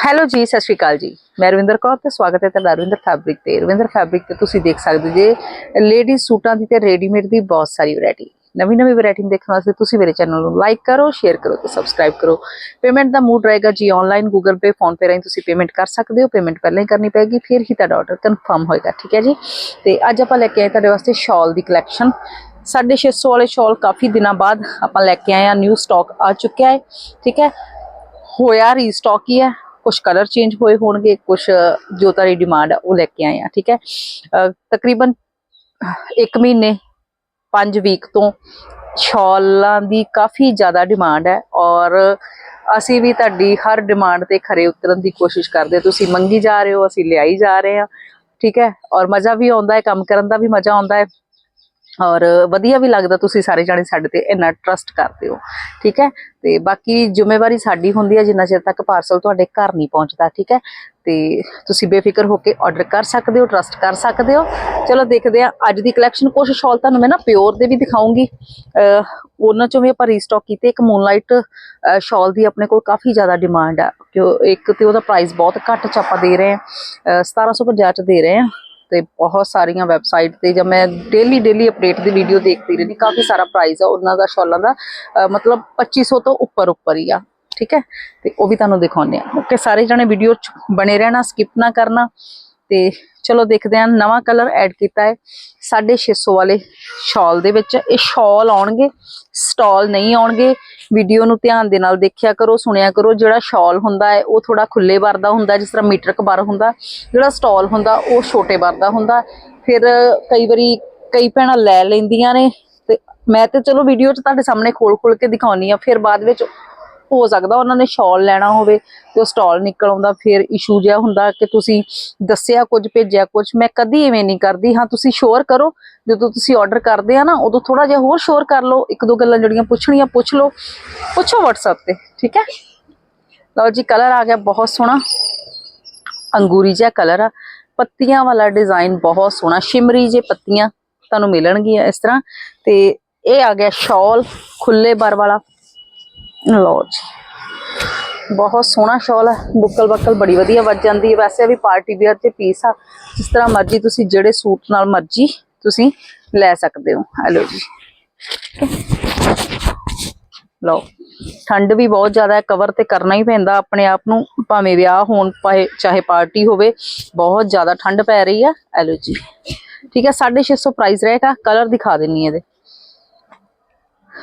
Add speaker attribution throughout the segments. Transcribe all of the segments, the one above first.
Speaker 1: Hello ਜੀ, ਸਤਿ ਸ਼੍ਰੀ ਅਕਾਲ ਜੀ। ਮੈਂ ਰਵਿੰਦਰ ਕੌਰ ਤੇ ਸਵਾਗਤ ਹੈ ਤੁਹਾਡਾ ਰਵਿੰਦਰ ਫੈਬਰਿਕ ਤੇ। ਰਵਿੰਦਰ ਫੈਬਰਿਕ ਤੇ ਤੁਸੀਂ ਦੇਖ ਸਕਦੇ ਜੇ ਲੇਡੀ ਸੂਟਾਂ ਦੀ ਤੇ ਰੈਡੀਮੇਡ ਦੀ ਬਹੁਤ ਸਾਰੀ ਵੈਰਾਈਟੀ ਨਵੀਂ ਨਵੀਂ ਵੈਰਾਈਟੀ ਦੇਖਣ ਵਾਸਤੇ ਤੁਸੀਂ ਮੇਰੇ ਚੈਨਲ ਨੂੰ ਲਾਈਕ ਕਰੋ ਸ਼ੇਅਰ ਕਰੋ ਤੇ ਸਬਸਕ੍ਰਾਈਬ ਕਰੋ। ਪੇਮੈਂਟ ਦਾ ਮੂਡ ਰਹੇਗਾ ਜੀ online Google Pay PhonePe ਰਾਹੀਂ ਤੁਸੀਂ ਪੇਮੈਂਟ ਕਰ ਸਕਦੇ ਹੋ। ਪੇਮੈਂਟ ਪਹਿਲਾਂ ਹੀ ਕਰਨੀ ਪੈਗੀ ਫਿਰ ਹੀ ਤੁਹਾਡਾ ਆਰਡਰ ਕਨਫਰਮ ਹੋਏਗਾ, ਠੀਕ ਹੈ ਜੀ? ਤੇ ਅੱਜ ਆਪਾਂ ਲੈ ਕੇ ਆਏ ਤੁਹਾਡੇ ਵਾਸਤੇ ਸ਼ਾਲ ਦੀ ਕਲੈਕਸ਼ਨ 650 ਵਾਲੇ ਸ਼ਾਲ ਕਾਫੀ ਦਿਨਾਂ ਬਾਅਦ ਆਪਾਂ ਲੈ ਕੇ ਆਏ ਆ ਨਿਊ ਸਟਾਕ ਆ ਚੁੱਕਿਆ ਹੈ, ਠੀਕ ਹੈ? ਹੋਇਆ ਰੀਸਟਾਕ ਹੀ ਹੈ। ਕੁਝ ਕਲਰ ਚੇਂਜ ਹੋਏ ਹੋਣਗੇ ਕੁਝ ਜੋ ਤੁਹਾਡੀ ਡਿਮਾਂਡ ਹੈ ਉਹ ਲੈ ਕੇ ਆਏ ਆ, ਠੀਕ ਹੈ? ਤਕਰੀਬਨ 1 ਮਹੀਨੇ 5 ਵੀਕ ਤੋਂ ਸ਼ਾਲਾਂ ਦੀ ਕਾਫੀ ਜ਼ਿਆਦਾ ਡਿਮਾਂਡ ਹੈ ਔਰ ਅਸੀਂ ਵੀ ਤੁਹਾਡੀ ਹਰ ਡਿਮਾਂਡ ਤੇ ਖਰੇ ਉਤਰਨ ਦੀ ਕੋਸ਼ਿਸ਼ ਕਰਦੇ ਤੁਸੀਂ ਮੰਗੀ ਜਾ ਰਹੇ ਹੋ, ਅਸੀਂ ਲਿਆਈ ਜਾ ਰਹੇ ਹਾਂ, ਠੀਕ ਹੈ? ਔਰ ਮਜ਼ਾ ਵੀ ਆਉਂਦਾ ਹੈ, ਕੰਮ ਕਰਨ ਦਾ ਵੀ ਮਜ਼ਾ ਆਉਂਦਾ ਹੈ। ਔਰ ਵਧੀਆ ਵੀ ਲੱਗਦਾ ਤੁਸੀਂ ਸਾਰੇ ਜਾਣੇ ਸਾਡੇ ਤੇ ਇੰਨਾ ਟਰਸਟ ਕਰਦੇ ਹੋ, ਠੀਕ ਹੈ? ਤੇ ਬਾਕੀ ਜ਼ਿੰਮੇਵਾਰੀ ਸਾਡੀ ਹੁੰਦੀ ਹੈ ਜਿੰਨਾ ਚਿਰ ਤੱਕ ਪਾਰਸਲ ਤੁਹਾਡੇ ਘਰ ਨਹੀਂ ਪਹੁੰਚਦਾ, ਠੀਕ ਹੈ? ਤੇ ਤੁਸੀਂ ਬੇਫਿਕਰ ਹੋ ਕੇ ਆਰਡਰ ਕਰ ਸਕਦੇ ਹੋ ਟਰਸਟ ਕਰ ਸਕਦੇ ਹੋ। ਚਲੋ ਦੇਖਦੇ ਆ ਅੱਜ ਦੀ ਕਲੈਕਸ਼ਨ ਕੁਝ ਸ਼ਾਲ ਤੁਹਾਨੂੰ ਮੈਂ ਨਾ ਪਿਓਰ ਦੇ ਵੀ ਦਿਖਾਉਂਗੀ। ਉਹਨਾਂ ਚੋਂ ਵੀ ਆਪਾਂ ਰੀਸਟਾਕ ਕੀਤੇ, ਇੱਕ ਮੂਨਲਾਈਟ ਸ਼ਾਲ ਦੀ ਆਪਣੇ ਕੋਲ ਕਾਫੀ ਜ਼ਿਆਦਾ ਡਿਮਾਂਡ ਆ। ਕਿਉਂ, ਇੱਕ ਤੇ ਉਹਦਾ ਪ੍ਰਾਈਸ ਬਹੁਤ ਘੱਟ ਚ ਆਪਾਂ ਦੇ ਰਹੇ ਹਾਂ 1750 ਚ ਦੇ ਰਹੇ ਹਾਂ। ਤੇ ਬਹੁਤ ਸਾਰੀਆਂ ਵੈਬਸਾਈਟ ਤੇ ਜਾਂ ਮੈਂ ਡੇਲੀ ਡੇਲੀ ਅਪਡੇਟ ਦੀ ਵੀਡੀਓ ਦੇਖਦੀ ਰਹਿੰਦੀ, ਕਾਫੀ ਸਾਰਾ ਪ੍ਰਾਈਸ ਆ, ਉਹਨਾਂ ਦਾ, ਸ਼ਾਲਾਂ ਦਾ, ਅਹ ਮਤਲਬ 2500 ਤੋਂ ਉੱਪਰ ਉੱਪਰ ਹੀ ਆ, ਠੀਕ ਹੈ? ਤੇ ਉਹ ਵੀ ਤੁਹਾਨੂੰ ਦਿਖਾਉਂਦੇ ਆ ਓਕੇ, ਸਾਰੇ ਜਣੇ ਵੀਡੀਓ ਚ ਬਣੇ ਰਹਿਣਾ ਸਕਿਪ ਨਾ ਕਰਨਾ ਤੇ ਚਲੋ ਦੇਖਦੇ ਹਾਂ, ਨਵਾਂ ਕਲਰ ਐਡ ਕੀਤਾ ਹੈ 650 ਵਾਲੇ ਸ਼ਾਲ ਦੇ ਵਿੱਚ। ਇਹ ਸ਼ਾਲ ਆਉਣਗੇ ਸਟਾਲ ਨਹੀਂ ਆਉਣਗੇ। ਵੀਡੀਓ ਨੂੰ ਧਿਆਨ ਦੇ ਨਾਲ ਦੇਖਿਆ ਕਰੋ, ਸੁਣਿਆ ਕਰੋ। ਜਿਹੜਾ ਸ਼ਾਲ ਹੁੰਦਾ ਹੈ, ਉਹ ਥੋੜਾ ਖੁੱਲੇ ਬਰ ਦਾ ਹੁੰਦਾ, ਜਿਸ ਤਰ੍ਹਾਂ ਮੀਟਰ ਕਬਰ ਹੁੰਦਾ। ਜਿਹੜਾ ਸਟਾਲ ਹੁੰਦਾ, ਉਹ ਛੋਟੇ ਬਰ ਦਾ ਹੁੰਦਾ। ਫਿਰ ਕਈ ਵਾਰੀ ਕਈ ਭੈਣਾਂ ਲੈ ਲੈਂਦੀਆਂ ਨੇ ਤੇ ਮੈਂ ਤੇ ਚਲੋ ਵੀਡੀਓ 'ਚ ਤੁਹਾਡੇ ਸਾਹਮਣੇ ਖੋਲ ਖੋਲ ਕੇ ਦਿਖਾਉਣੀ ਆ ਫਿਰ ਬਾਅਦ ਵਿੱਚ ਹੋ ਸਕਦਾ ਉਹਨਾਂ ਨੇ ਸ਼ਾਲ ਲੈਣਾ ਹੋਵੇ ਤੇ ਉਹ ਸਟਾਲ ਨਿਕਲ ਆਉਂਦਾ, ਫਿਰ ਇਸ਼ੂ ਜਿਹਾ ਹੁੰਦਾ ਕਿ ਤੁਸੀਂ ਦੱਸਿਆ ਕੁਝ, ਭੇਜਿਆ ਕੁਝ। ਮੈਂ ਕਦੀ ਐਵੇਂ ਨਹੀਂ ਕਰਦੀ। ਹਾਂ, ਤੁਸੀਂ ਸ਼ੋਰ ਕਰੋ। ਜਦੋਂ ਤੁਸੀਂ ਆਰਡਰ ਕਰਦੇ ਆ ਨਾ, ਉਦੋਂ ਥੋੜਾ ਜਿਹਾ ਹੋਰ ਸ਼ੋਰ ਕਰ ਲਓ। ਇੱਕ ਦੋ ਗੱਲਾਂ ਜਿਹੜੀਆਂ ਪੁੱਛਣੀਆਂ, ਪੁੱਛ ਲਓ। ਪੁੱਛੋ WhatsApp ਤੇ, ਠੀਕ ਹੈ? ਲਓ ਜੀ ਕਲਰ ਆ ਗਿਆ ਬਹੁਤ ਸੋਹਣਾ। ਅੰਗੂਰੀ ਜਿਹਾ ਕਲਰ ਆ। ਪੱਤੀਆਂ ਵਾਲਾ ਡਿਜ਼ਾਈਨ ਬਹੁਤ ਸੋਹਣਾ। ਸ਼ਿਮਰੀ ਜੇ ਪੱਤੀਆਂ ਤੁਹਾਨੂੰ ਮਿਲਣਗੀਆਂ ਇਸ ਤਰ੍ਹਾਂ। ਤੇ ਇਹ ਆ ਗਿਆ ਸ਼ਾਲ ਖੁੱਲੇ ਬਰ ਵਾਲਾ। ਲਓ ਜੀ। ਬਹੁਤ ਸੋਹਣਾ ਸ਼ਾਲ ਹੈ। ਬੁੱਕਲ ਬੱਕਲ ਬੜੀ ਵਧੀਆ ਵੱਜ ਜਾਂਦੀ ਹੈ। ਵੈਸੇ ਵੀ ਪਾਰਟੀ ਵੇਅਰ ਤੇ ਪੀਸ ਆ। ਜਿਸ ਤਰ੍ਹਾਂ ਮਰਜ਼ੀ ਤੁਸੀਂ ਜਿਹੜੇ ਸੂਟ ਨਾਲ ਮਰਜ਼ੀ ਤੁਸੀਂ ਲੈ ਸਕਦੇ ਹੋ। ਹੈਲੋ ਜੀ। ਲਓ। ਠੰਡ ਵੀ ਬਹੁਤ ਜ਼ਿਆਦਾ ਹੈ। ਕਵਰ ਤੇ ਕਰਨਾ ਹੀ ਪੈਂਦਾ ਆਪਣੇ ਆਪ ਨੂੰ। ਭਾਵੇਂ ਵਿਆਹ ਹੋਣ ਪਾਏ ਚਾਹੇ ਪਾਰਟੀ ਹੋਵੇ, ਬਹੁਤ ਜ਼ਿਆਦਾ ਠੰਡ ਪੈ ਰਹੀ ਆ। ਹੈਲੋ ਜੀ। ਠੀਕ ਹੈ 650 ਪ੍ਰਾਈਸ ਰਹੇਗਾ ਕਲਰ ਦਿਖਾ ਦਿੰਨੀ ਇਹਦੇ।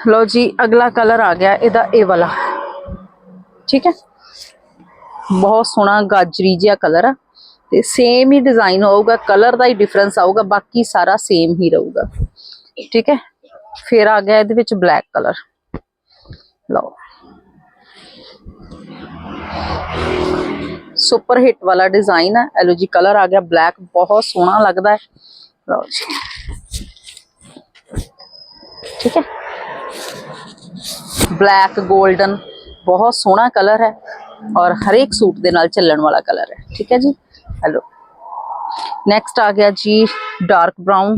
Speaker 1: ਲੋ ਜੀ, ਅਗਲਾ ਕਲਰ ਆ ਗਿਆ ਇਹਦਾ ਇਹ ਵਾਲਾ। ਠੀਕ ਹੈ? ਬਹੁਤ ਸੋਹਣਾ ਗਾਜਰੀ ਜਿਹਾ ਕਲਰ ਆ। ਤੇ ਸੇਮ ਹੀ ਡਿਜ਼ਾਈਨ ਹੋਊਗਾ ਕਲਰ ਦਾ ਹੀ ਡਿਫਰੈਂਸ ਆਊਗਾ, ਬਾਕੀ ਸਾਰਾ ਸੇਮ ਹੀ ਰਹੂਗਾ। ਠੀਕ ਹੈ? ਫਿਰ ਆ ਗਿਆ ਇਹਦੇ ਵਿੱਚ ਬਲੈਕ ਕਲਰ ਲਓ। ਸੁਪਰ ਹਿੱਟ ਵਾਲਾ ਡਿਜ਼ਾਈਨ ਹੈ ਐਲੋ ਜੀ ਕਲਰ ਆ ਗਿਆ ਬਲੈਕ ਬਹੁਤ ਸੋਹਣਾ ਲੱਗਦਾ ਹੈ। ਲਓ ਜੀ। ਠੀਕ ਹੈ? ਬਲੈਕ 골ਡਨ ਬਹੁਤ ਸੋਹਣਾ ਕਲਰ ਹੈ ਔਰ ਹਰੇਕ ਸੂਟ ਦੇ ਨਾਲ ਚੱਲਣ ਵਾਲਾ ਕਲਰ ਹੈ। ਠੀਕ ਹੈ ਜੀ? ਹੈਲੋ ਨੈਕਸਟ ਆ ਗਿਆ ਜੀ ਡਾਰਕ ਬ੍ਰਾਊਨ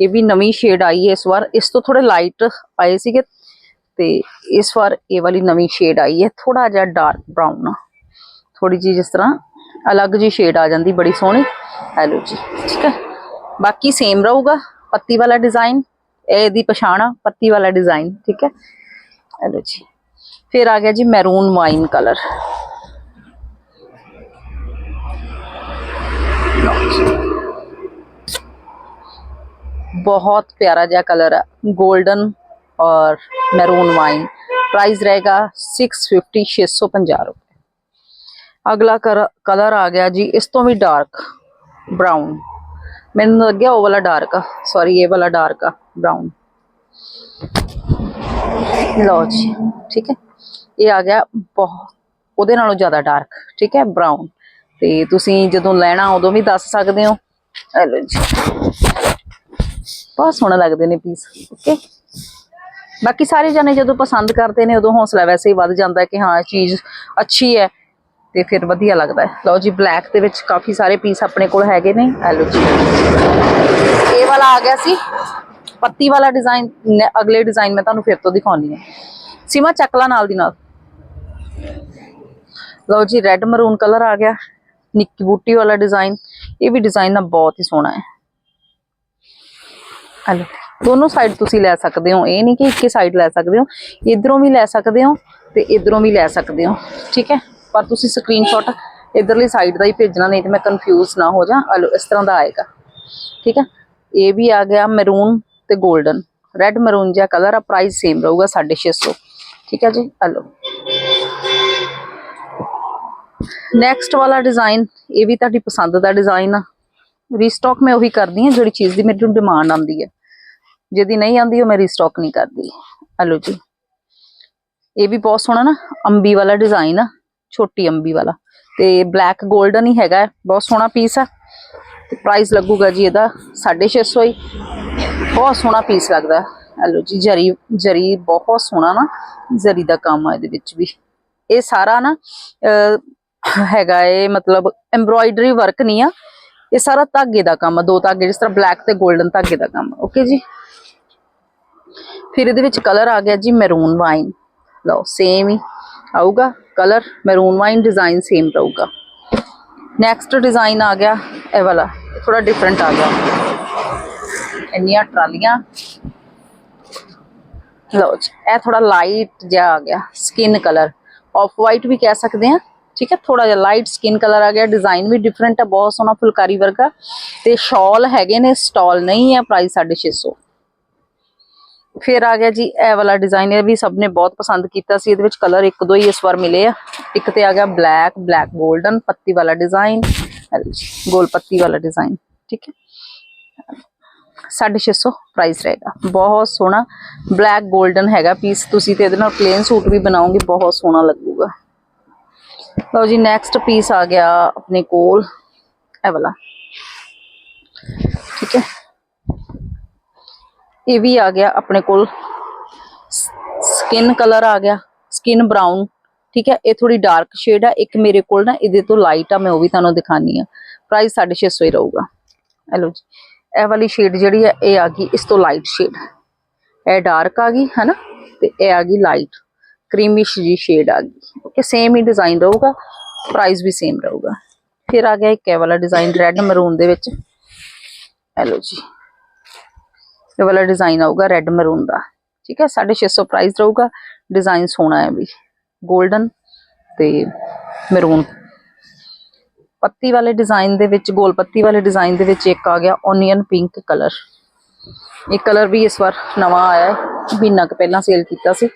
Speaker 1: ਇਹ ਵੀ ਨਵੀਂ ਸ਼ੇਡ ਆਈ ਹੈ ਇਸ ਵਾਰ। ਇਸ ਤੋਂ ਥੋੜੇ ਲਾਈਟ ਆਏ ਸੀਗੇ ਤੇ ਇਸ ਵਾਰ ਇਹ ਵਾਲੀ ਨਵੀਂ ਸ਼ੇਡ ਆਈ ਹੈ। ਥੋੜਾ ਜਿਹਾ ਡਾਰਕ ਬ੍ਰਾਊਨ ਥੋੜੀ ਜੀ ਜਿਸ ਤਰ੍ਹਾਂ ਅਲੱਗ ਜੀ ਸ਼ੇਡ ਆ ਜਾਂਦੀ, ਬੜੀ ਸੋਹਣੀ। ਹੈਲੋ ਜੀ। ਠੀਕ ਹੈ? ਬਾਕੀ ਸੇਮ ਰਹੂਗਾ। ਪੱਤੀ ਵਾਲਾ ਡਿਜ਼ਾਈਨ ਇਹਦੀ ਪਛਾਣ ਆ। ਪੱਤੀ ਵਾਲਾ ਡਿਜ਼ਾਈਨ ਠੀਕ ਹੈ? ਹੈਲੋ ਜੀ ਫਿਰ ਆ ਗਿਆ ਜੀ ਮੈਰੂਨ ਵਾਈਨ ਕਲਰ बहुत प्यारा जा कलर है गोल्डन और मैरून वाइन प्राइस रहेगा 650 650 रुपए ਅਗਲਾ ਕਲਰ ਆ ਗਿਆ ਜੀ ਇਸ ਤੋਂ ਵੀ ਡਾਰਕ ਬ੍ਰਾਊਨ ਮੈਨੂੰ ਲੱਗਿਆ ਉਹ ਵਾਲਾ ਡਾਰਕ ਆ ਸੌਰੀ ਇਹ ਵਾਲਾ ਡਾਰਕ ਆ ਬ੍ਰਾਊਨ ਲਓ ਜੀ, ਠੀਕ ਹੈ। ਇਹ ਆ ਗਿਆ ਬਹੁਤ ਉਹਦੇ ਨਾਲੋਂ ਜ਼ਿਆਦਾ ਡਾਰਕ ਠੀਕ ਹੈ ਬ੍ਰਾਊਨ ਤੇ ਤੁਸੀਂ ਜਦੋਂ ਲੈਣਾ, ਉਦੋਂ ਵੀ ਦੱਸ ਸਕਦੇ ਹੋ। ਲਓ ਜੀ। ਬਹੁਤ ਸੋਹਣੇ ਲੱਗਦੇ ਨੇ ਪੀਸ ਓਕੇ ਬਾਕੀ ਸਾਰੇ ਜਣੇ ਜਦੋਂ ਪਸੰਦ ਕਰਦੇ ਨੇ, ਉਦੋਂ ਹੌਸਲਾ ਵੈਸੇ ਹੀ ਵੱਧ ਜਾਂਦਾ ਕਿ ਹਾਂ ਚੀਜ਼ ਅੱਛੀ ਹੈ, ਤੇ ਫਿਰ ਵਧੀਆ ਲੱਗਦਾ ਹੈ। ਲਓ ਜੀ ਬਲੈਕ ਦੇ ਵਿੱਚ ਕਾਫੀ ਸਾਰੇ ਪੀਸ ਆਪਣੇ ਕੋਲ ਹੈਗੇ ਨੇ। ਇਹ ਜੀ। ਇਹ ਵਾਲਾ ਆ ਗਿਆ ਸੀ। ਪੱਤੀ ਵਾਲਾ ਡਿਜ਼ਾਈਨ ਅਗਲੇ ਡਿਜ਼ਾਈਨ ਮੈਂ ਤੁਹਾਨੂੰ ਫਿਰ ਤੋਂ ਦਿਖਾਉਣੀ ਹੈ। ਸੀਮਾ ਚੱਕਲਾ ਨਾਲ ਦੀ ਨਾਲ। ਲਓ ਜੀ ਰੈੱਡ ਮਰੂਨ ਕਲਰ ਆ ਗਿਆ। ਨਿੱਕੀ ਬੂਟੀ ਵਾਲਾ ਡਿਜ਼ਾਈਨ ਇਹ ਵੀ ਡਿਜ਼ਾਈਨ ਨਾ ਬਹੁਤ ਹੀ ਸੋਹਣਾ ਹੈ। ਹਲੋ, ਦੋਨੋਂ ਸਾਈਡ ਤੁਸੀਂ ਲੈ ਸਕਦੇ ਹੋ। ਇਹ ਨਹੀਂ ਕਿ ਇੱਕ ਹੀ ਸਾਈਡ ਲੈ ਸਕਦੇ ਹੋ। ਇਧਰੋਂ ਵੀ ਲੈ ਸਕਦੇ ਹੋ ਤੇ ਇਧਰੋਂ ਵੀ ਲੈ ਸਕਦੇ ਹੋ। ਠੀਕ ਹੈ? ਪਰ ਤੁਸੀਂ ਸਕਰੀਨਸ਼ਾਟ ਇਧਰਲੀ ਸਾਈਡ ਦਾ ਹੀ ਭੇਜਣਾ, ਨਹੀਂ ਤੇ ਮੈਂ ਕਨਫਿਊਜ਼ ਨਾ ਹੋ ਜਾ। ਹਲੋ, ਇਸ ਤਰ੍ਹਾਂ ਦਾ ਆਏਗਾ। ਠੀਕ ਹੈ? ਇਹ ਵੀ ਆ ਗਿਆ ਮੈਰੂਨ ਤੇ 골ਡਨ ਰੈੱਡ ਮੈਰੂਨ ਜਿਹਾ ਕਲਰ ਆ ਪ੍ਰਾਈਸ ਸੇਮ ਰਹੂਗਾ 650 ਠੀਕ ਹੈ ਜੀ? ਹਲੋ ਨੈਕਸਟ ਵਾਲਾ ਡਿਜ਼ਾਈਨ ਇਹ ਵੀ ਤੁਹਾਡੀ ਪਸੰਦ ਦਾ ਡਿਜ਼ਾਈਨ ਆ। ਰੀਸਟਾਕ ਮੈਂ ਉਹੀ ਕਰਦੀ ਹਾਂ, ਜਿਹੜੀ ਚੀਜ਼ ਦੀ ਮੈਨੂੰ ਡਿਮਾਂਡ ਆਉਂਦੀ ਹੈ। ਜਿਹਦੀ ਨਹੀਂ ਆਉਂਦੀ, ਉਹ ਮੈਂ ਰੀਸਟਾਕ ਨਹੀਂ ਕਰਦੀ। ਹਲੋ ਜੀ। ਇਹ ਵੀ ਬਹੁਤ ਸੋਹਣਾ ਨਾ, ਅੰਬੀ ਵਾਲਾ ਡਿਜ਼ਾਈਨ ਆ, ਛੋਟੀ ਅੰਬੀ ਵਾਲਾ। ਤੇ ਬਲੈਕ 골ਡਨ ਹੀ ਹੈਗਾ, ਬਹੁਤ ਸੋਹਣਾ ਪੀਸ ਆ। ਤੇ ਪ੍ਰਾਈਸ ਲੱਗੂਗਾ ਜੀ ਇਹਦਾ 650 ਹੀ। ਬਹੁਤ ਸੋਹਣਾ ਪੀਸ ਲੱਗਦਾ। ਹਲੋ ਜੀ, ਜਰੀ ਜਰੀ ਬਹੁਤ ਸੋਹਣਾ ਨਾ, ਜਰੀ ਦਾ ਕੰਮ ਆ ਇਹਦੇ ਵਿੱਚ ਵੀ। ਇਹ ਸਾਰਾ ਨਾ ਹੈਗਾ ਏ ਮਤਲਬ ਐਮਬ੍ਰੋਇਡਰੀ ਵਰਕ ਨਹੀਂ ਆ। ਇਹ ਸਾਰਾ ਧਾਗੇ ਦਾ ਕੰਮ ਆ, ਦੋ ਧਾਗੇ, ਜਿਸ ਤਰ੍ਹਾਂ ਬਲੈਕ ਤੇ 골ਡਨ ਧਾਗੇ ਦਾ ਕੰਮ। ਓਕੇ ਜੀ? ਫਿਰ ਇਹਦੇ ਵਿੱਚ ਕਲਰ ਆ ਗਿਆ ਜੀ ਮੈਰੂਨ ਵਾਈਨ ਲਓ ਸੇਮ ਹੀ ਆਊਗਾ colour maroon wine design same ਰਹੂਗਾ। ਨੈਕਸਟ ਡਿਜ਼ਾਈਨ ਆ ਗਿਆ, ਇਹ ਵਾਲਾ ਥੋੜਾ ਡਿਫਰੈਂਟ ਆ ਗਿਆ। ਇੰਨੀਆਂ ਟਰਾਲੀਆਂ। ਲਓ ਜੀ, ਇਹ ਥੋੜਾ ਲਾਈਟ ਜਿਹਾ ਆ ਗਿਆ ਸਕਿਨ ਕਲਰ ਆਫ ਵਾਈਟ ਵੀ ਕਹਿ ਸਕਦੇ ਆ ਠੀਕ ਹੈ ਥੋੜਾ ਜਿਹਾ ਲਾਈਟ ਸਕਿਨ ਕਲਰ ਆ ਗਿਆ ਡਿਜ਼ਾਈਨ ਵੀ ਡਿਫਰੈਂਟ ਹੈ ਬਹੁਤ ਸੋਹਣਾ ਫੁਲਕਾਰੀ ਵਰਗਾ। ਤੇ ਸ਼ਾਲ ਹੈਗੇ ਨੇ ਸਟਾਲ ਨਹੀਂ ਹੈ ਪ੍ਰਾਈਸ 650 ਫਿਰ ਆ ਗਿਆ ਜੀ, ਇਹ ਵਾਲਾ ਡਿਜ਼ਾਈਨ ਇਹ ਵੀ ਸਭ ਨੇ ਬਹੁਤ ਪਸੰਦ ਕੀਤਾ ਸੀ, ਇਹਦੇ ਵਿੱਚ ਕਲਰ ਇੱਕ ਦੋ ਹੀ ਇਸ ਵਾਰ ਮਿਲੇ ਆ। ਇੱਕ ਤੇ ਆ ਗਿਆ ਬਲੈਕ ਬਲੈਕ 골ਡਨ ਪੱਤੀ ਵਾਲਾ ਡਿਜ਼ਾਈਨ ਗੋਲ ਪੱਤੀ ਵਾਲਾ ਡਿਜ਼ਾਈਨ ਠੀਕ ਹੈ। 650 ਪ੍ਰਾਈਸ ਰਹੇਗਾ ਬਹੁਤ ਸੋਹਣਾ ਬਲੈਕ 골ਡਨ ਹੈਗਾ ਪੀਸ ਤੁਸੀਂ ਤੇ ਇਹਦੇ ਨਾਲ ਪਲੇਨ ਸੂਟ ਵੀ ਬਣਾਓਗੇ ਬਹੁਤ ਸੋਹਣਾ ਲੱਗੂਗਾ ਲਓ ਜੀ ਨੈਕਸਟ ਪੀਸ ਆ ਗਿਆ ਆਪਣੇ ਕੋਲ ਇਹ ਵਾਲਾ ਠੀਕ ਹੈ ਇਹ ਵੀ ਆ ਗਿਆ ਆਪਣੇ ਕੋਲ ਸਕਿਨ ਕਲਰ ਆ ਗਿਆ ਸਕਿਨ ਬਰਾਊਨ ਠੀਕ ਹੈ ਇਹ ਥੋੜੀ ਡਾਰਕ ਸ਼ੇਡ ਆ ਇੱਕ ਮੇਰੇ ਕੋਲ ਨਾ ਇਹਦੇ ਤੋਂ ਲਾਈਟ ਆ ਮੈਂ ਉਹ ਵੀ ਤੁਹਾਨੂੰ ਦਿਖਾਨੀ ਆ ਪ੍ਰਾਈਸ 650 ਹੀ ਰਹੂਗਾ ਇਹ ਲਓ ਜੀ ਇਹ ਵਾਲੀ ਸ਼ੇਡ ਜਿਹੜੀ ਹੈ, ਇਹ ਆ ਗਈ, ਇਸ ਤੋਂ ਲਾਈਟ ਸ਼ੇਡ ਇਹ ਡਾਰਕ ਆ ਗਈ, ਹੈਨਾ? ਤੇ ਇਹ ਆ ਗਈ ਲਾਈਟ ਕਰੀਮਿਸ਼ ਜੀ ਸ਼ੇਡ ਆ ਗਈ। ਓਕੇ ਸੇਮ ਹੀ ਡਿਜ਼ਾਈਨ ਰਹੂਗਾ ਪ੍ਰਾਈਸ ਵੀ ਸੇਮ ਰਹੂਗਾ। ਫਿਰ ਆ ਗਿਆ ਇੱਕ ਇਹ ਵਾਲਾ ਡਿਜ਼ਾਈਨ ਰੈੱਡ ਮਰੂਨ ਦੇ ਵਿੱਚ। ਇਹ ਲਓ ਜੀ। ਇਹ ਵਾਲਾ ਡਿਜ਼ਾਈਨ ਆਊਗਾ ਰੈੱਡ ਮਰੂਨ ਦਾ। ਠੀਕ ਹੈ 650 ਪ੍ਰਾਈਸ ਰਹੂਗਾ। ਡਿਜ਼ਾਈਨ ਸੋਹਣਾ ਹੈ ਵੀ। 골ਡਨ ਤੇ ਮਰੂਨ ਪੱਤੀ ਵਾਲੇ ਡਿਜ਼ਾਈਨ ਦੇ ਵਿੱਚ, ਗੋਲ ਪੱਤੀ ਵਾਲੇ ਡਿਜ਼ਾਈਨ ਦੇ ਵਿੱਚ ਇੱਕ ਆ ਗਿਆ ਓਨੀਅਨ ਪਿੰਕ ਕਲਰ ਇਹ ਕਲਰ ਵੀ ਇਸ ਵਾਰ ਨਵਾਂ ਆਇਆ ਹੈ। ਮਹੀਨਾ ਕੁ ਪਹਿਲਾਂ ਸੇਲ ਕੀਤਾ ਸੀ।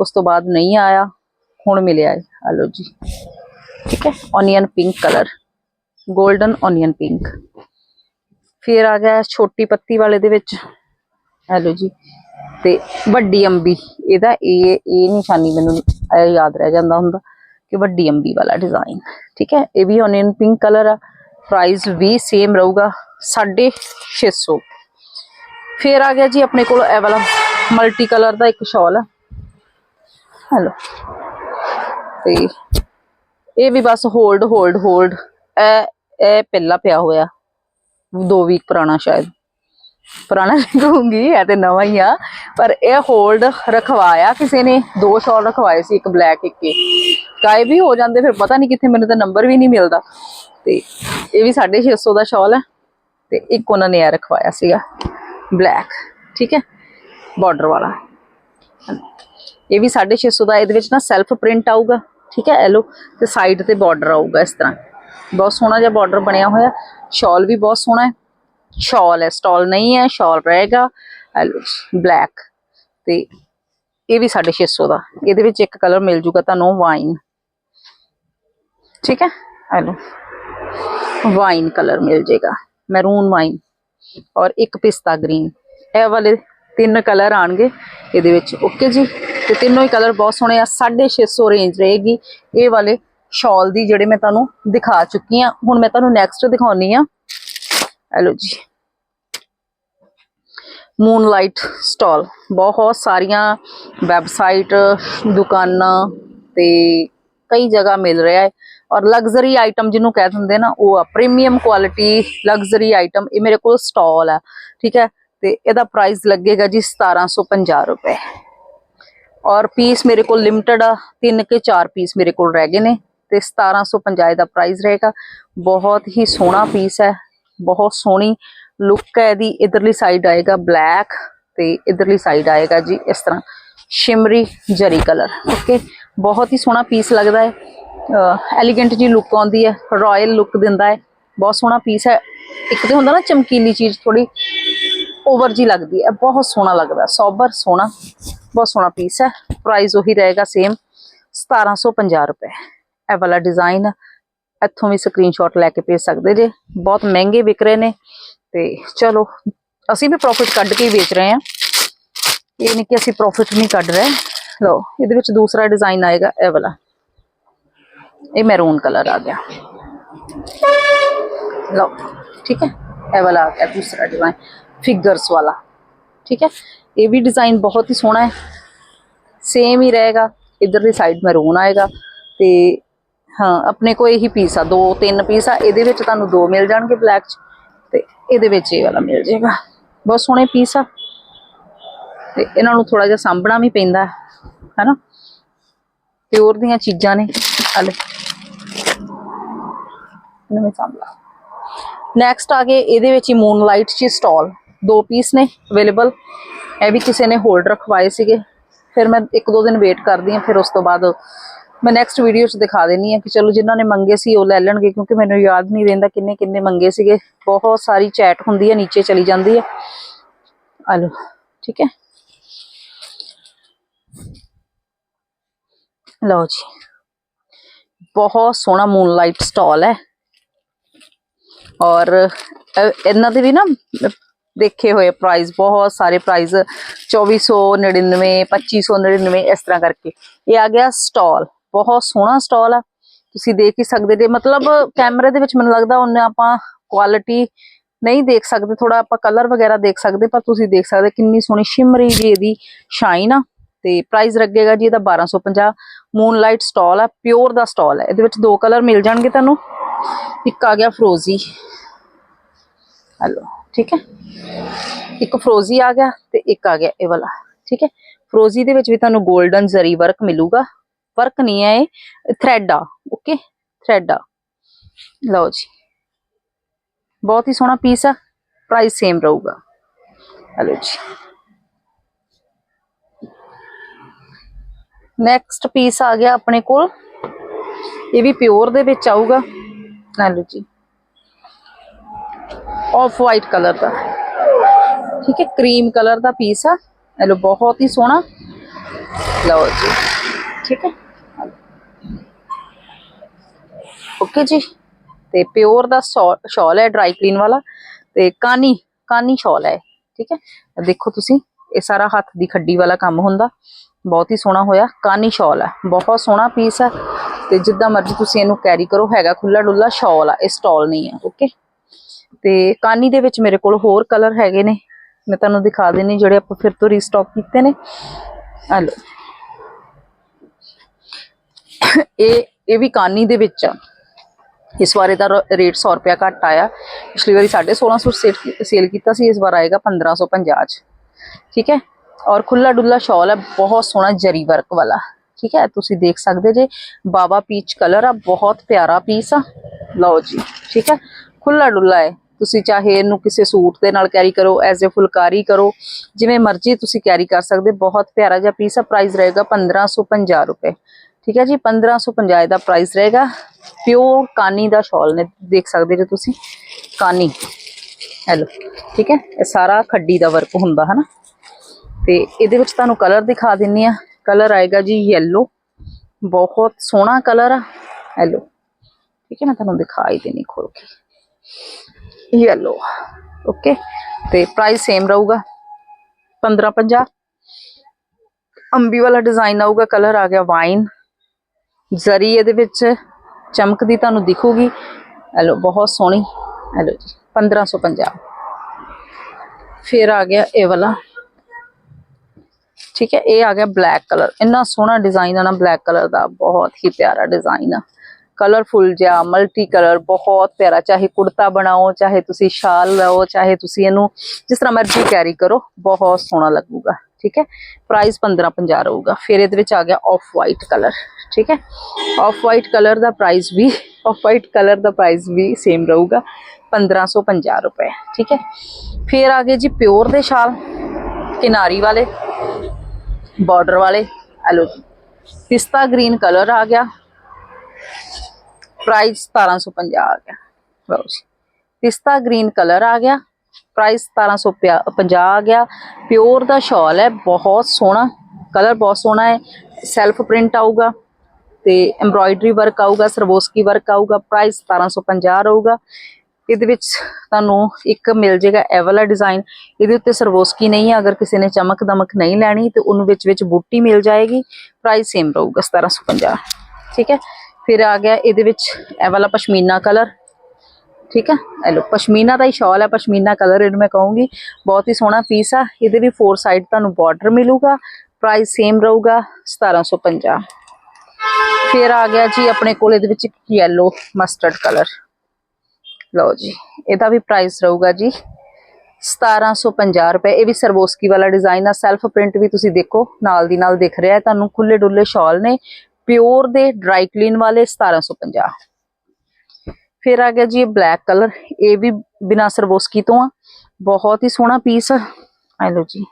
Speaker 1: ਉਸ ਤੋਂ ਬਾਅਦ ਨਹੀਂ ਆਇਆ। ਹੁਣ ਮਿਲਿਆ ਹੈ। ਹਲੋ ਜੀ। ਠੀਕ ਹੈ। Onion pink colour golden onion pink ਫਿਰ ਆ ਗਿਆ ਛੋਟੀ ਪੱਤੀ ਵਾਲੇ ਦੇ ਵਿੱਚ। ਹੈਲੋ ਜੀ। ਤੇ ਵੱਡੀ ਅੰਬੀ। ਇਹਦਾ ਇਹ ਇਹ ਨਿਸ਼ਾਨੀ ਮੈਨੂੰ ਯਾਦ ਰਹਿ ਜਾਂਦਾ ਹੁੰਦਾ। ਕਿ ਵੱਡੀ ਅੰਬੀ ਵਾਲਾ ਡਿਜ਼ਾਈਨ ਠੀਕ ਹੈ ਇਹ ਵੀ ਓਨੀਅਨ ਪਿੰਕ ਕਲਰ ਆ ਪ੍ਰਾਈਸ ਵੀ ਸੇਮ ਰਹੂਗਾ 650 ਫਿਰ ਆ ਗਿਆ ਜੀ ਆਪਣੇ ਕੋਲ ਇਹ ਵਾਲਾ ਮਲਟੀ ਕਲਰ ਦਾ ਇੱਕ ਸ਼ਾਲ ਆ ਹੈਲੋ ਤੇ ਇਹ ਵੀ ਬਸ ਹੋਲਡ ਹੋਲਡ ਹੋਲਡ ਇਹ ਇਹ ਪਹਿਲਾ ਪਿਆ ਹੋਇਆ ਦੋ ਵੀਕ ਪੁਰਾਣਾ ਸ਼ਾਇਦ ਪੁਰਾਣਾ ਨਹੀਂ ਇਹ ਤੇ ਨਵਾਂ ਹੀ ਆ। ਪਰ ਇਹ ਹੋਲਡ ਰਖਵਾਇਆ ਕਿਸੇ ਨੇ, ਦੋ ਸ਼ਾਲ ਰਖਵਾਏ ਸੀ, ਇੱਕ ਬਲੈਕ ਇੱਕ ਇਹ। ਕਾਏ ਵੀ ਹੋ ਜਾਂਦੇ, ਫਿਰ ਪਤਾ ਨਹੀਂ ਕਿੱਥੇ ਮੈਨੂੰ ਤਾਂ ਨੰਬਰ ਵੀ ਨਹੀਂ ਮਿਲਦਾ। ਤੇ ਇਹ ਵੀ 650 ਦਾ ਸ਼ਾਲ ਹੈ ਤੇ ਇੱਕ ਉਹਨਾਂ ਨੇ ਇਹ ਰਖਵਾਇਆ ਸੀਗਾ ਬਲੈਕ ਠੀਕ ਹੈ? ਬਾਰਡਰ ਵਾਲਾ। ਇਹ ਵੀ 650 ਦਾ, ਇਹਦੇ ਵਿੱਚ ਨਾ ਸੈਲਫ ਪ੍ਰਿੰਟ ਆਊਗਾ, ਠੀਕ ਹੈ? ਐਲੋ ਤੇ ਸਾਈਡ ਤੇ ਬਾਰਡਰ ਆਊਗਾ ਇਸ ਤਰ੍ਹਾਂ। ਬਹੁਤ ਸੋਹਣਾ ਜਿਹਾ ਬਾਰਡਰ ਬਣਿਆ ਹੋਇਆ। ਸ਼ਾਲ ਵੀ ਬਹੁਤ ਸੋਹਣਾ ਹੈ। ਸ਼ਾਲ ਹੈ, ਸਟਾਲ ਨਹੀਂ ਹੈ, ਸ਼ਾਲ ਰਹੇਗਾ ਬਲੈਕ ਤੇ ਇਹ ਵੀ 650 ਦਾ। ਇਹਦੇ ਵਿੱਚ ਇੱਕ ਕਲਰ ਮਿਲ ਜੂਗਾ ਤੁਹਾਨੂੰ ਵਾਈਨ ਠੀਕ ਹੈ? ਐਲੋ ਵਾਈਨ ਕਲਰ ਮਿਲ ਜੇਗਾ। ਮੈਰੂਨ ਵਾਈਨ ਔਰ ਇੱਕ ਪਿਸਤਾ ਗ੍ਰੀਨ ਇਹ ਵਾਲੇ ਤਿੰਨ ਕਲਰ ਆਣਗੇ ਇਹਦੇ ਵਿੱਚ। ਓਕੇ ਜੀ? ਤੇ ਤਿੰਨੋਂ ਹੀ ਕਲਰ ਬਹੁਤ ਸੋਹਣੇ ਆ। 650 ਰੇਂਜ ਰਹੇਗੀ। ਇਹ ਵਾਲੇ ਸ਼ਾਲ ਦੀ ਜਿਹੜੇ ਮੈਂ ਤੁਹਾਨੂੰ ਦਿਖਾ ਚੁੱਕੀ ਆ ਹੁਣ ਮੈਂ ਤੁਹਾਨੂੰ ਨੈਕਸਟ ਦਿਖਾਉਣੀ ਆ। ਹੈਲੋ ਜੀ। ਮੂਨਲਾਈਟ ਸਟਾਲ ਬਹੁਤ ਸਾਰੀਆਂ ਵੈਬਸਾਈਟ ਦੁਕਾਨਾਂ ਤੇ ਕਈ ਜਗ੍ਹਾ ਮਿਲ ਰਿਹਾ ਹੈ। ਔਰ ਲਗਜ਼ਰੀ ਆਈਟਮ ਜਿਹਨੂੰ ਕਹਿ ਦਿੰਦੇ ਨਾ, ਉਹ ਆ ਪ੍ਰੀਮੀਅਮ ਕੁਆਲਿਟੀ ਲਗਜ਼ਰੀ ਆਈਟਮ ਇਹ ਮੇਰੇ ਕੋਲ ਸਟਾਲ ਆ, ਠੀਕ ਹੈ? ਤੇ ਇਹਦਾ ਪ੍ਰਾਈਸ ਲੱਗੇਗਾ ਜੀ 1750 ਰੁਪਏ। ਔਰ ਪੀਸ ਮੇਰੇ ਕੋਲ ਲਿਮਟਿਡ ਆ, ਤਿੰਨ ਕੇ ਚਾਰ ਪੀਸ ਮੇਰੇ ਕੋਲ ਰਹਿ ਗਏ ਨੇ। ਤੇ 1750 ਦਾ ਪ੍ਰਾਈਸ ਰਹੇਗਾ। ਬਹੁਤ ਹੀ ਸੋਹਣਾ ਪੀਸ ਹੈ। ਬਹੁਤ ਸੋਹਣੀ ਲੁੱਕ ਹੈ ਇਹਦੀ। ਇਧਰਲੀ ਸਾਈਡ ਆਏਗਾ ਬਲੈਕ ਤੇ ਇਧਰਲੀ ਸਾਈਡ ਆਏਗਾ ਜੀ ਇਸ ਤਰ੍ਹਾਂ ਸ਼ਿਮਰੀ ਜਰੀ ਕਲਰ ਓਕੇ ਬਹੁਤ ਹੀ ਸੋਹਣਾ ਪੀਸ ਲੱਗਦਾ ਹੈ। ਐਲੀਗੈਂਟ ਜੀ ਲੁੱਕ ਆਉਂਦੀ ਹੈ। ਰਾਇਲ ਲੁੱਕ ਦਿੰਦਾ ਹੈ। ਬਹੁਤ ਸੋਹਣਾ ਪੀਸ ਹੈ। ਇੱਕ ਤੇ ਹੁੰਦਾ ਨਾ ਚਮਕੀਲੀ ਚੀਜ਼ ਥੋੜੀ ਓਵਰ ਜੀ ਲੱਗਦੀ ਹੈ। ਬਹੁਤ ਸੋਹਣਾ ਲੱਗਦਾ। ਸੋਬਰ ਸੋਹਣਾ, ਬਹੁਤ ਸੋਹਣਾ ਪੀਸ ਹੈ। ਪ੍ਰਾਈਸ ਉਹੀ ਰਹੇਗਾ ਸੇਮ 1750 ਰੁਪਏ। ਇਹ ਵਾਲਾ ਡਿਜ਼ਾਈਨ ਇੱਥੋਂ ਵੀ ਸਕਰੀਨਸ਼ਾਟ ਲੈ ਕੇ ਭੇਜ ਸਕਦੇ ਜੇ। ਬਹੁਤ ਮਹਿੰਗੇ ਵਿਕ ਰਹੇ ਨੇ। ਤੇ ਚਲੋ, ਅਸੀਂ ਵੀ ਪ੍ਰੋਫਿਟ ਕੱਢ ਕੇ ਹੀ ਵੇਚ ਰਹੇ ਹਾਂ। ਇਹ ਨਹੀਂ ਕਿ ਅਸੀਂ ਪ੍ਰੋਫਿਟ ਨਹੀਂ ਕੱਢ ਰਹੇ। ਲਓ, ਇਹਦੇ ਵਿੱਚ ਦੂਸਰਾ ਡਿਜ਼ਾਈਨ ਆਏਗਾ, ਇਹ ਵਾਲਾ। ਇਹ ਮੈਰੂਨ ਕਲਰ ਆ ਗਿਆ। ਲਓ, ਠੀਕ ਹੈ? ਇਹ ਵਾਲਾ ਆ ਗਿਆ, ਦੂਸਰਾ ਡਿਜ਼ਾਈਨ ਫਿਗਰਸ ਵਾਲਾ, ਠੀਕ ਹੈ? ਇਹ ਵੀ ਡਿਜ਼ਾਈਨ ਬਹੁਤ ਹੀ ਸੋਹਣਾ ਹੈ। ਸੇਮ ਹੀ ਰਹੇਗਾ। ਇਧਰਲੀ ਸਾਈਡ ਮੈਰੂਨ ਆਏਗਾ। ਤੇ ਹਾਂ, ਆਪਣੇ ਕੋਲ ਇਹੀ ਪੀਸ ਆ, ਦੋ, ਤਿੰਨ ਪੀਸ ਆ, ਇਹਦੇ ਵਿੱਚ ਤੁਹਾਨੂੰ ਦੋ ਮਿਲ ਜਾਣਗੇ ਬਲੈਕ ਚ, ਤੇ ਇਹਦੇ ਵਿੱਚ ਇਹ ਵਾਲਾ ਮਿਲ ਜਾਏਗਾ। ਬਹੁਤ ਸੋਹਣੇ ਪੀਸ ਆ, ਤੇ ਇਹਨਾਂ ਨੂੰ ਥੋੜਾ ਜਿਹਾ ਸਾਂਭਣਾ ਵੀ ਪੈਂਦਾ ਹੈਨਾ? ਪਿਓਰ ਦੀਆਂ ਚੀਜ਼ਾਂ ਨੇ ਹਲੇ ਨਵੇਂ ਸਾਂਭਲਾ। ਨੈਕਸਟ ਆ ਗਏ, ਇਹਦੇ ਵਿੱਚ ਹੀ ਮੂਨ ਲਾਈਟ ਚ ਸਟਾਲ ਦੋ ਪੀਸ ਨੇ ਅਵੇਲੇਬਲ ਇਹ ਵੀ ਕਿਸੇ ਨੇ ਹੋਲਡ ਰਖਵਾਏ ਸੀਗੇ। ਫਿਰ ਮੈਂ ਇੱਕ ਦੋ ਦਿਨ ਵੇਟ ਕਰਦੀ ਹਾਂ, ਫਿਰ ਉਸ ਤੋਂ ਬਾਅਦ ਮੈਂ ਨੈਕਸਟ ਵੀਡੀਓ 'ਚ ਦਿਖਾ ਦੇਣੀ ਆ ਕਿ ਚਲੋ ਜਿਨ੍ਹਾਂ ਨੇ ਮੰਗੇ ਸੀ ਉਹ ਲੈ ਲੈਣਗੇ ਕਿਉਂਕਿ ਮੈਨੂੰ ਯਾਦ ਨਹੀਂ ਰਹਿੰਦਾ ਕਿੰਨੇ ਕਿੰਨੇ ਮੰਗੇ ਸੀਗੇ। ਬਹੁਤ ਸਾਰੀ ਚੈਟ ਹੁੰਦੀ ਹੈ ਨੀਚੇ ਚਲੀ ਜਾਂਦੀ ਹੈ। ਆ ਲਓ ਠੀਕ ਹੈ? ਲਓ ਜੀ। ਬਹੁਤ ਸੋਹਣਾ ਮੂਨਲਾਈਟ ਸਟਾਲ ਹੈ। ਔਰ ਅ- ਇਹਨਾਂ ਦੇ ਵੀ ਨਾ ਅ, ਦੇਖੇ ਹੋਏ ਪ੍ਰਾਈਸ ਬਹੁਤ ਸਾਰੇ ਪ੍ਰਾਈਸ 2499 2599 ਇਸ ਤਰ੍ਹਾਂ ਕਰਕੇ। ਇਹ ਆ ਗਿਆ ਸਟਾਲ ਬਹੁਤ ਸੋਹਣਾ ਸਟਾਲ ਆ। ਤੁਸੀਂ ਦੇਖ ਹੀ ਸਕਦੇ ਜੇ, ਮਤਲਬ ਕੈਮਰੇ ਦੇ ਵਿੱਚ ਮੈਨੂੰ ਲੱਗਦਾ ਉਹਨੇ ਆਪਾਂ ਕੁਆਲਿਟੀ ਨਹੀਂ ਦੇਖ ਸਕਦੇ ਥੋੜਾ ਆਪਾਂ ਕਲਰ ਵਗੈਰਾ ਦੇਖ ਸਕਦੇ, ਪਰ ਤੁਸੀਂ ਦੇਖ ਸਕਦੇ ਕਿੰਨੀ ਸੋਹਣੀ ਸ਼ਿਮਰੀ ਜੀ ਇਹਦੀ ਸ਼ਾਈਨ ਆ। ਤੇ ਪ੍ਰਾਈਸ ਲੱਗੇਗਾ ਜੀ ਇਹਦਾ 1250 ਮੂਨਲਾਈਟ ਸਟਾਲ ਆ ਪਿਓਰ ਦਾ ਸਟਾਲ ਹੈ ਇਹਦੇ ਵਿੱਚ ਦੋ ਕਲਰ ਮਿਲ ਜਾਣਗੇ ਤੁਹਾਨੂੰ। ਇੱਕ ਆ ਗਿਆ ਫਰੋਜ਼ੀ ਹਲੋ ਠੀਕ ਹੈ? ਇੱਕ ਫਰੋਜ਼ੀ ਆ ਗਿਆ ਤੇ ਇੱਕ ਆ ਗਿਆ ਇਹ ਵਾਲਾ। ਠੀਕ ਹੈ? ਫਰੋਜ਼ੀ ਦੇ ਵਿੱਚ ਵੀ ਤੁਹਾਨੂੰ 골ਡਨ ਜ਼ਰੀ ਵਰਕ ਮਿਲੂਗਾ। ਵਰਕ ਨਹੀਂ ਹੈ ਇਹ ਥ੍ਰੈਡ ਆ ਓਕੇ ਥ੍ਰੈਡ ਆ ਲਓ ਜੀ ਬਹੁਤ ਹੀ ਸੋਹਣਾ ਪੀਸ ਆ ਪ੍ਰਾਈਸ ਸੇਮ ਰਹੂਗਾ ਹਲੋ ਜੀ ਨੈਕਸਟ ਪੀਸ ਆ ਗਿਆ ਆਪਣੇ ਕੋਲ ਇਹ ਵੀ ਪਿਓਰ ਦੇ ਵਿੱਚ ਆਊਗਾ ਹਲੋ ਜੀ ਆਫ ਵਾਈਟ ਕਲਰ ਦਾ ਠੀਕ ਹੈ ਕਰੀਮ ਕਲਰ ਦਾ ਪੀਸ ਆ ਇਹ ਲੋ ਬਹੁਤ ਹੀ ਸੋਹਣਾ ਲਓ ਜੀ ਠੀਕ ਹੈ ਓਕੇ ਜੀ। ਤੇ ਪਿਓਰ ਦਾ ਸ਼ਾਲ ਹੈ ਡਰਾਈ ਕਲੀਨ ਵਾਲਾ। ਤੇ ਕਾਨੀ ਕਾਨੀ ਸ਼ਾਲ ਹੈ ਠੀਕ ਹੈ? ਦੇਖੋ ਤੁਸੀਂ, ਇਹ ਸਾਰਾ ਹੱਥ ਦੀ ਖੱਡੀ ਵਾਲਾ ਕੰਮ ਹੁੰਦਾ। ਬਹੁਤ ਹੀ ਸੋਹਣਾ ਹੋਇਆ। ਕਾਨੀ ਸ਼ਾਲ ਹੈ। ਬਹੁਤ ਸੋਹਣਾ ਪੀਸ ਹੈ। ਤੇ ਜਿੱਦਾਂ ਮਰਜ਼ੀ ਤੁਸੀਂ ਇਹਨੂੰ ਕੈਰੀ ਕਰੋ, ਹੈਗਾ ਖੁੱਲਾ ਡੁੱਲਾ ਸ਼ਾਲ ਆ, ਇਹ ਸਟਾਲ ਨਹੀਂ ਹੈ ਓਕੇ ਤੇ ਕਾਨੀ ਦੇ ਵਿੱਚ ਮੇਰੇ ਕੋਲ ਹੋਰ ਕਲਰ ਹੈਗੇ ਨੇ। ਮੈਂ ਤੁਹਾਨੂੰ ਦਿਖਾ ਦਿੰਨੀ, ਜਿਹੜੇ ਆਪਾਂ ਫਿਰ ਤੋਂ ਰੀਸਟਾਕ ਕੀਤੇ ਨੇ। ਆ ਲਓ। ਇਹ ਇਹ ਵੀ ਕਾਨੀ ਦੇ ਵਿੱਚ ਆ। ਇਸ ਵਾਰ ਇਹਦਾ ਰ- ਰੇਟ 100 ਰੁਪਿਆ ਘੱਟ ਆਇਆ। ਪਿਛਲੀ ਵਾਰੀ 1650 ਸੇਲ ਕੀਤਾ ਸੀ, ਇਸ ਵਾਰ ਆਏਗਾ 1550 ਚ। ਠੀਕ ਹੈ? ਔਰ ਖੁੱਲਾ ਡੁੱਲਾ ਸ਼ਾਲ ਹੈ, ਬਹੁਤ ਸੋਹਣਾ ਜਰੀ ਵਰਕ ਵਾਲਾ। ਠੀਕ ਹੈ? ਤੁਸੀਂ ਦੇਖ ਸਕਦੇ ਜੇ ਬਾਬਾ ਪੀਚ ਕਲਰ ਆ, ਬਹੁਤ ਪਿਆਰਾ ਪੀਸ ਆ। ਲਓ ਜੀ, ਠੀਕ ਹੈ? ਖੁੱਲਾ ਡੁੱਲਾ ਹੈ। ਤੁਸੀਂ ਚਾਹੇ ਇਹਨੂੰ ਕਿਸੇ ਸੂਟ ਦੇ ਨਾਲ ਕੈਰੀ ਕਰੋ ਐਜ਼ ਅ ਫੁਲਕਾਰੀ ਕਰੋ, ਜਿਵੇਂ ਮਰਜ਼ੀ ਤੁਸੀਂ ਕੈਰੀ ਕਰ ਸਕਦੇ, ਬਹੁਤ ਪਿਆਰਾ ਜਿਹਾ ਪੀਸ ਆ ਪ੍ਰਾਈਸ ਰਹੇਗਾ 1550 ਰੁਪਏ। ਠੀਕ ਹੈ ਜੀ 1550 ਦਾ ਪ੍ਰਾਈਸ ਰਹੇਗਾ। ਪਿਓਰ ਕਾਨੀ ਦਾ ਸ਼ਾਲ ਨੇ, ਦੇਖ ਸਕਦੇ ਜੇ ਤੁਸੀਂ। ਕਾਨੀ। ਹੈਲੋ ਠੀਕ ਹੈ, ਇਹ ਸਾਰਾ ਖੱਡੀ ਦਾ ਵਰਕ ਹੁੰਦਾ ਹੈ ਨਾ ਤੇ ਇਹਦੇ ਵਿੱਚ ਤੁਹਾਨੂੰ ਕਲਰ ਦਿਖਾ ਦਿੰਨੀ ਆ ਕਲਰ ਆਏਗਾ ਜੀ ਯੈਲੋ ਬਹੁਤ ਸੋਹਣਾ ਕਲਰ ਆ। ਹੈਲੋ ਠੀਕ ਹੈ, ਮੈਂ ਤੁਹਾਨੂੰ ਦਿਖਾ ਹੀ ਦੇਣੀ ਖੋਲ ਕੇ। ਯੈਲੋ ਓਕੇ ਤੇ ਪ੍ਰਾਈਸ ਸੇਮ ਰਹੂਗਾ। 1550 ਅੰਬੀ ਵਾਲਾ ਡਿਜ਼ਾਈਨ ਆਊਗਾ ਕਲਰ ਆ ਗਿਆ ਵਾਈਨ ਜ਼ਰੀ ਇਹਦੇ ਵਿੱਚ ਚਮਕਦੀ ਤੁਹਾਨੂੰ ਦਿਖੂਗੀ। ਹੈਲੋ, ਬਹੁਤ ਸੋਹਣੀ। ਹੈਲੋ ਜੀ 1550 ਫਿਰ ਆ ਗਿਆ ਇਹ ਵਾਲਾ। ਠੀਕ ਹੈ, ਇਹ ਆ ਗਿਆ ਬਲੈਕ ਕਲਰ। ਇੰਨਾ ਸੋਹਣਾ ਡਿਜ਼ਾਈਨ ਆ ਨਾ, ਬਲੈਕ ਕਲਰ ਦਾ ਬਹੁਤ ਹੀ ਪਿਆਰਾ ਡਿਜ਼ਾਈਨ ਆ। ਕਲਰਫੁਲ ਜਿਹਾ ਮਲਟੀ ਕਲਰ ਬਹੁਤ ਪਿਆਰਾ। ਚਾਹੇ ਕੁੜਤਾ ਬਣਾਓ, ਚਾਹੇ ਤੁਸੀਂ ਸ਼ਾਲ ਲਓ, ਚਾਹੇ ਤੁਸੀਂ ਇਹਨੂੰ ਜਿਸ ਤਰ੍ਹਾਂ ਮਰਜ਼ੀ ਕੈਰੀ ਕਰੋ, ਬਹੁਤ ਸੋਹਣਾ ਲੱਗੂਗਾ। ਠੀਕ ਹੈ ਪ੍ਰਾਈਸ 1550 ਰਹੂਗਾ ਫਿਰ ਇਹਦੇ ਵਿੱਚ ਆ ਗਿਆ ਆਫ ਵਾਈਟ ਕਲਰ ਠੀਕ ਹੈ ਆਫ ਵਾਈਟ ਕਲਰ ਦਾ ਪ੍ਰਾਈਸ ਵੀ ਆਫ ਵਾਈਟ ਕਲਰ ਦਾ ਪ੍ਰਾਈਸ ਵੀ ਸੇਮ ਰਹੂਗਾ 1550 ਰੁਪਏ ਠੀਕ ਹੈ ਫਿਰ ਆ ਗਏ ਜੀ ਪਿਓਰ ਦੇ ਸ਼ਾਲ ਕਿਨਾਰੀ ਵਾਲੇ ਬਾਰਡਰ ਵਾਲੇ ਹਲੋ ਪਿਸਤਾ ਗ੍ਰੀਨ ਕਲਰ ਆ ਗਿਆ ਪ੍ਰਾਈਸ 1750 ਆ ਗਿਆ ਲਓ ਜੀ ਪਿਸਤਾ ਗ੍ਰੀਨ ਕਲਰ ਆ ਗਿਆ ਪ੍ਰਾਈਸ 1750 ਆ ਗਿਆ। ਪਿਓਰ ਦਾ ਸ਼ਾਲ ਹੈ, ਬਹੁਤ ਸੋਹਣਾ ਕਲਰ ਬਹੁਤ ਸੋਹਣਾ ਹੈ। ਸੈਲਫ ਪ੍ਰਿੰਟ ਆਊਗਾ ਤੇ ਐਮਬ੍ਰਾਇਡਰੀ ਵਰਕ ਆਊਗਾ ਸਰਵੋਸਕੀ ਵਰਕ ਆਊਗਾ ਪ੍ਰਾਈਸ 1750 ਰਹੂਗਾ। ਇਹਦੇ ਵਿੱਚ ਤੁਹਾਨੂੰ ਇੱਕ ਮਿਲ ਜੇਗਾ ਇਹ ਵਾਲਾ ਡਿਜ਼ਾਈਨ ਇਹਦੇ ਉੱਤੇ ਸਰਵੋਸਕੀ ਨਹੀਂ ਹੈ, ਅਗਰ ਕਿਸੇ ਨੇ ਚਮਕ ਦਮਕ ਨਹੀਂ ਲੈਣੀ ਤੇ ਉਹਨੂੰ ਵਿੱਚ ਵਿੱਚ ਬੂਟੀ ਮਿਲ ਜਾਏਗੀ ਪ੍ਰਾਈਸ ਸੇਮ ਰਹੂਗਾ 1750 ਠੀਕ ਹੈ, ਫਿਰ ਆ ਗਿਆ ਇਹਦੇ ਵਿੱਚ ਇਹ ਵਾਲਾ ਪਸ਼ਮੀਨਾ ਕਲਰ ਠੀਕ ਹੈ ਇਹ ਲੋ ਪਸ਼ਮੀਨਾ ਦਾ ਹੀ ਸ਼ਾਲ ਹੈ ਪਸ਼ਮੀਨਾ ਕਲਰ ਇਹਨੂੰ ਮੈਂ ਕਹੂੰਗੀ। ਬਹੁਤ ਹੀ ਸੋਹਣਾ ਪੀਸ ਆ। ਇਹਦੇ ਵੀ ਫੋਰ ਸਾਈਡ ਤੁਹਾਨੂੰ ਬਾਰਡਰ ਮਿਲੂਗਾ। ਪ੍ਰਾਈਸ ਸੇਮ ਰਹੂਗਾ 1750 ਫਿਰ ਆ ਗਿਆ ਜੀ ਆਪਣੇ ਕੋਲ, ਇਹਦੇ ਵਿੱਚ ਯੈਲੋ ਮਸਟਰਡ ਕਲਰ ਲਓ ਜੀ, ਇਹਦਾ ਵੀ ਪ੍ਰਾਈਸ ਰਹੂਗਾ ਜੀ 1750 ਰੁਪਏ। ਇਹ ਵੀ ਸਰਬੋਸਕੀ ਵਾਲਾ ਡਿਜ਼ਾਈਨ ਆ। ਸੈਲਫ ਪ੍ਰਿੰਟ ਵੀ ਤੁਸੀਂ ਦੇਖੋ, ਨਾਲ ਦੀ ਨਾਲ ਦਿਖ ਰਿਹਾ ਹੈ। ਤੁਹਾਨੂੰ ਖੁੱਲੇ ਡੁੱਲੇ ਸ਼ਾਲ ਨੇ। ਪਿਓਰ ਦੇ ਡਰਾਈ ਕਲੀਨ ਵਾਲੇ 1750 ਫਿਰ ਆ ਗਿਆ ਜੀ ਇਹ ਬਲੈਕ ਕਲਰ ਇਹ ਵੀ ਬਿਨਾ ਸਰਬੋਸਕੀ ਤੋਂ ਆ। ਬਹੁਤ ਹੀ ਸੋਹਣਾ ਪੀਸ ਆ। ਲਓ ਜੀ।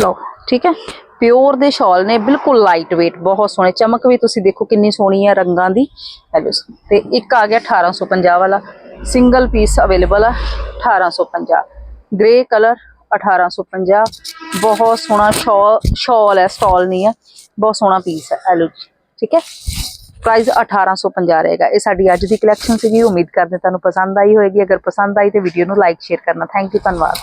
Speaker 1: ਲਓ, ਠੀਕ ਹੈ? ਪਿਓਰ ਦੇ ਸ਼ਾਲ ਨੇ, ਬਿਲਕੁਲ ਲਾਈਟ weight ਬਹੁਤ ਸੋਹਣੇ। ਚਮਕ ਵੀ ਤੁਸੀਂ ਦੇਖੋ ਕਿੰਨੀ ਸੋਹਣੀ ਹੈ ਰੰਗਾਂ ਦੀ। ਇਹ ਲਓ ਤੇ ਇੱਕ ਆ ਗਿਆ 1850 ਵਾਲਾ। ਸਿੰਗਲ ਪੀਸ ਅਵੇਲੇਬਲ ਆ 1850 ਗ੍ਰੇ ਕਲਰ 1850 ਬਹੁਤ ਸੋਹਣਾ ਸ਼ਾਲ ਸ਼ਾਲ ਹੈ ਸਟਾਲ ਨਹੀਂ ਹੈ। ਬਹੁਤ ਸੋਹਣਾ ਪੀਸ ਹੈ। ਇਹ ਲਓ ਜੀ। ਠੀਕ ਹੈ? ਪ੍ਰਾਈਸ 1850 ਰਹੇਗਾ। ਇਹ ਸਾਡੀ ਅੱਜ ਦੀ ਕਲੈਕਸ਼ਨ ਸੀਗੀ। ਉਮੀਦ ਕਰਦੇ ਤੁਹਾਨੂੰ ਪਸੰਦ ਆਈ ਹੋਏਗੀ ਅਗਰ ਪਸੰਦ ਆਈ ਤੇ ਵੀਡੀਓ ਨੂੰ ਲਾਈਕ ਸ਼ੇਅਰ ਕਰਨਾ। ਥੈਂਕ ਯੂ ਧੰਨਵਾਦ।